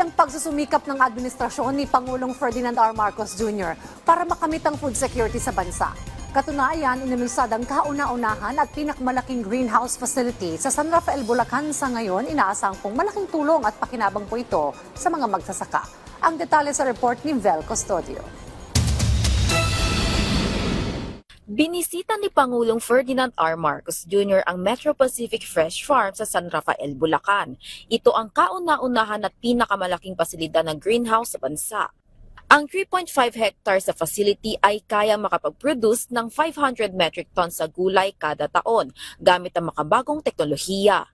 ang pagsusumikap ng administrasyon ni Pangulong Ferdinand R. Marcos Jr. para makamit ang food security sa bansa. Katunayan, inanunsad ang kauna-unahan at pinakmalaking greenhouse facility sa San Rafael, Bulacan sa ngayon. Inaasang pong malaking tulong at pakinabang po ito sa mga magsasaka. Ang detalye sa report ni Vel Custodio. Binisita ni Pangulong Ferdinand R. Marcos Jr. ang Metro Pacific Fresh Farm sa San Rafael, Bulacan. Ito ang kauna-unahan at pinakamalaking pasilidad ng greenhouse sa bansa. Ang 3.5 hectares sa facility ay kaya makapag-produce ng 500 metric tons sa gulay kada taon gamit ang makabagong teknolohiya.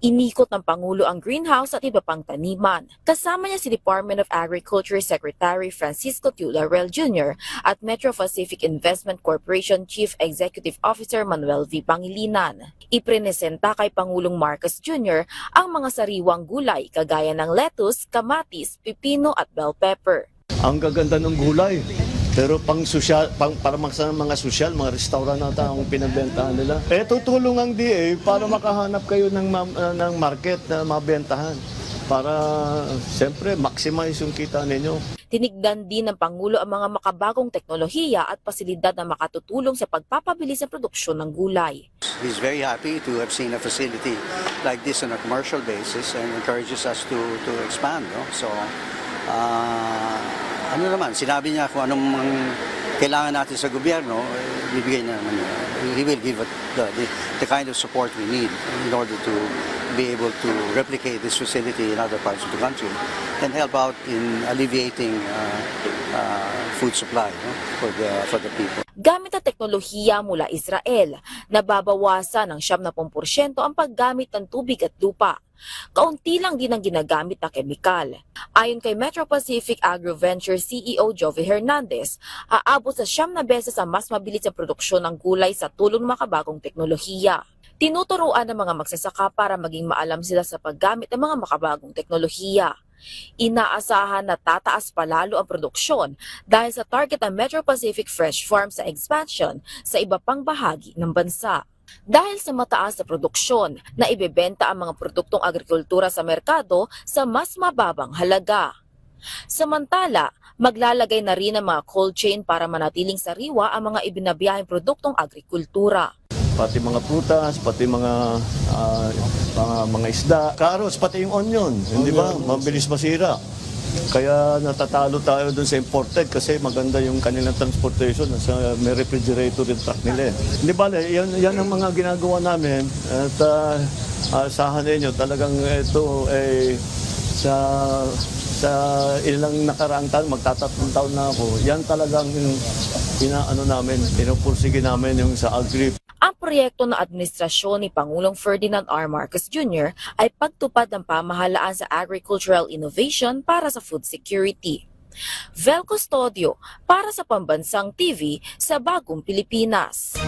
Inikot ng Pangulo ang greenhouse at iba pang taniman. Kasama niya si Department of Agriculture Secretary Francisco Tularel Jr. at Metro Pacific Investment Corporation Chief Executive Officer Manuel V. Pangilinan. Iprenesenta kay Pangulong Marcos Jr. ang mga sariwang gulay kagaya ng lettuce, kamatis, pipino at bell pepper. Ang gaganda ng gulay. Pero pang sosyal, pang, para sa mga sosyal, mga restaurant na ang pinagbentahan nila. Eh, tutulong ang DA para makahanap kayo ng, ma- uh, ng market na mabentahan. Para, siyempre, maximize yung kita ninyo. Tinigdan din ng Pangulo ang mga makabagong teknolohiya at pasilidad na makatutulong sa pagpapabilis ng produksyon ng gulay. He's very happy to have seen a facility like this on a commercial basis and encourages us to to expand. No? So, ah, ano naman, sinabi niya kung anong kailangan natin sa gobyerno, eh, bibigay na naman niya. He will give the, the, the kind of support we need in order to be able to replicate this facility in other parts of the country and help out in alleviating uh, uh, food supply no? for the for the people. Gamit ang teknolohiya mula Israel, nababawasan ng 70% ang paggamit ng tubig at lupa. Kaunti lang din ang ginagamit na kemikal. Ayon kay Metro Pacific AgroVenture CEO Jovi Hernandez, aabot sa siyam na beses ang mas mabilis ang produksyon ng gulay sa tulong ng makabagong teknolohiya. Tinuturuan ng mga magsasaka para maging maalam sila sa paggamit ng mga makabagong teknolohiya. Inaasahan na tataas pa lalo ang produksyon dahil sa target ng Metro Pacific Fresh Farm sa expansion sa iba pang bahagi ng bansa. Dahil sa mataas na produksyon na ibebenta ang mga produktong agrikultura sa merkado sa mas mababang halaga. Samantala, maglalagay na rin ang mga cold chain para manatiling sariwa ang mga ibinabiyahing produktong agrikultura. Pati mga prutas, pati mga, ah, mga, mga isda, carrots, pati yung onion, hindi ba? Mabilis masira. Kaya natatalo tayo dun sa imported kasi maganda yung kanilang transportation. Sa, may refrigerator yung truck nila. eh. Hindi ba, yan, yan ang mga ginagawa namin. At uh, asahan ninyo, talagang ito ay sa sa ilang nakaraang taon, magtatatlong taon na ako, yan talagang inaano namin, pinupursige namin yung sa agri Ang proyekto ng administrasyon ni Pangulong Ferdinand R. Marcos Jr. ay pagtupad ng pamahalaan sa agricultural innovation para sa food security. Vel Custodio para sa Pambansang TV sa Bagong Pilipinas.